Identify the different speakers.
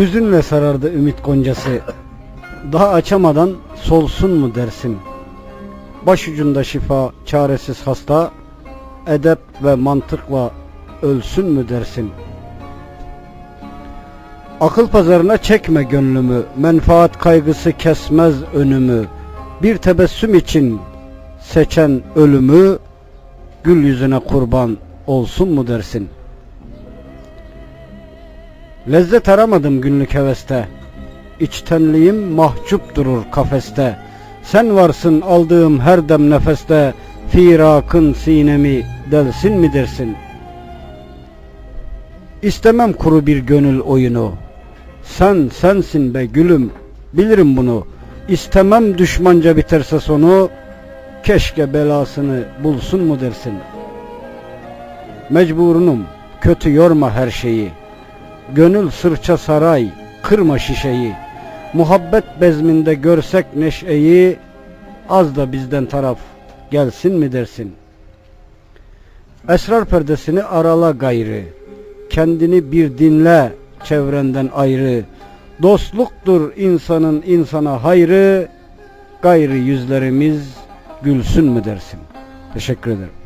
Speaker 1: Hüzünle sarardı ümit goncası. Daha açamadan solsun mu dersin? Başucunda şifa, çaresiz hasta, edep ve mantıkla ölsün mü dersin? Akıl pazarına çekme gönlümü, menfaat kaygısı kesmez önümü. Bir tebessüm için seçen ölümü, gül yüzüne kurban olsun mu dersin? Lezzet aramadım günlük heveste, İçtenliğim mahcup durur kafeste. Sen varsın aldığım her dem nefeste, firakın sinemi delsin mi dersin? İstemem kuru bir gönül oyunu. Sen sensin be gülüm, bilirim bunu. İstemem düşmanca biterse sonu, keşke belasını bulsun mu dersin? Mecburunum, kötü yorma her şeyi. Gönül sırça saray, kırma şişeyi. Muhabbet bezminde görsek neşeyi, az da bizden taraf gelsin mi dersin? Esrar perdesini arala gayrı, kendini bir dinle çevrenden ayrı. Dostluktur insanın insana hayrı, gayrı yüzlerimiz gülsün mü dersin? Teşekkür ederim.